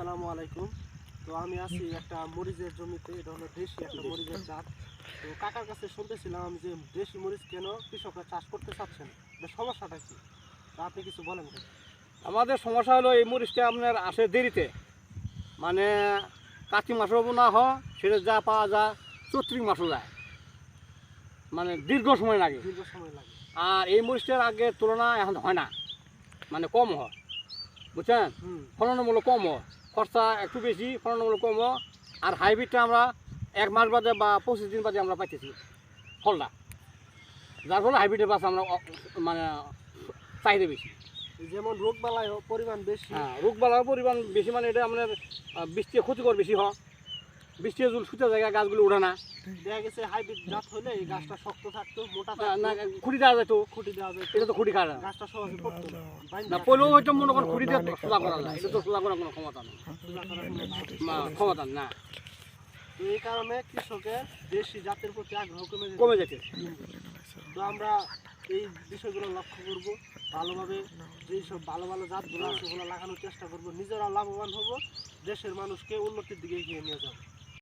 আসসালামু আলাইকুম। তো আমি আছি একটা মরিচের জমিতে এটা হলো দেশি একটা মরিচের জাত। তো কাকার কাছে শুনতেছিলাম যে দেশি মরিচ কেন কৃষকরা চাষ করতে চাচ্ছেন? সমস্যাটা কি? তা আপনি কিছু বলেন। আমাদের সমস্যা হলো এই মরিচটা আপনার আসে দেরিতে। মানে কার্তিক মাসও না হয় সেটা যা পাওয়া যায় চৈত্রিক মাসও যায়। মানে দীর্ঘ সময় লাগে। দীর্ঘ সময় লাগে। আর এই মরিচটার আগে তুলনা এখন হয় না। মানে কম হয়। বুঝছেন? হুম। ফলনমূলক কম হয়। খরচা একটু বেশি ফলনমূলক কম হয় আর হাইব্রিডটা আমরা এক মাস বাদে বা পঁচিশ দিন বাদে আমরা পাইতেছি ফলটা। যার ফলে হাইব্রিডের বাস আমরা মানে চাহিদা বেশি। যেমন রোগবালায় পরিমাণ বেশি। হ্যাঁ রোগবালার পরিমাণ বেশি মানে এটা আমাদের বৃষ্টি ক্ষতিকর বেশি হয়। বৃষ্টি জল সুতে জায়গা গাছগুলো উঠে না। দেখা গেছে হাইব্রিড জাত হলে এই গাছটা শক্ত থাকতো মোটা না, না খুঁটি দেওয়া যেত। খুঁটি দেওয়া যেত। এটা তো খুঁটি কাটা। না। গাছটা সহজে পড়তো না। না পড়লেও হয়তো মনে করেন খুঁটি দিয়ে সোজা করা যায়। এটা তো সোজা করার কোনো ক্ষমতা নেই। না, ক্ষমতা না। তো এই কারণে কৃষকের দেশি জাতের প্রতি আগ্রহ কমে কমে যাচ্ছে তো আমরা এই বিষয়গুলো লক্ষ্য করব। ভালোভাবে যেই সব ভালো ভালো জাতগুলো ওগুলো লাগানোর চেষ্টা করব। নিজেরা লাভবান হব। দেশের মানুষকে উন্নতির দিকে এগিয়ে নিয়ে যাব।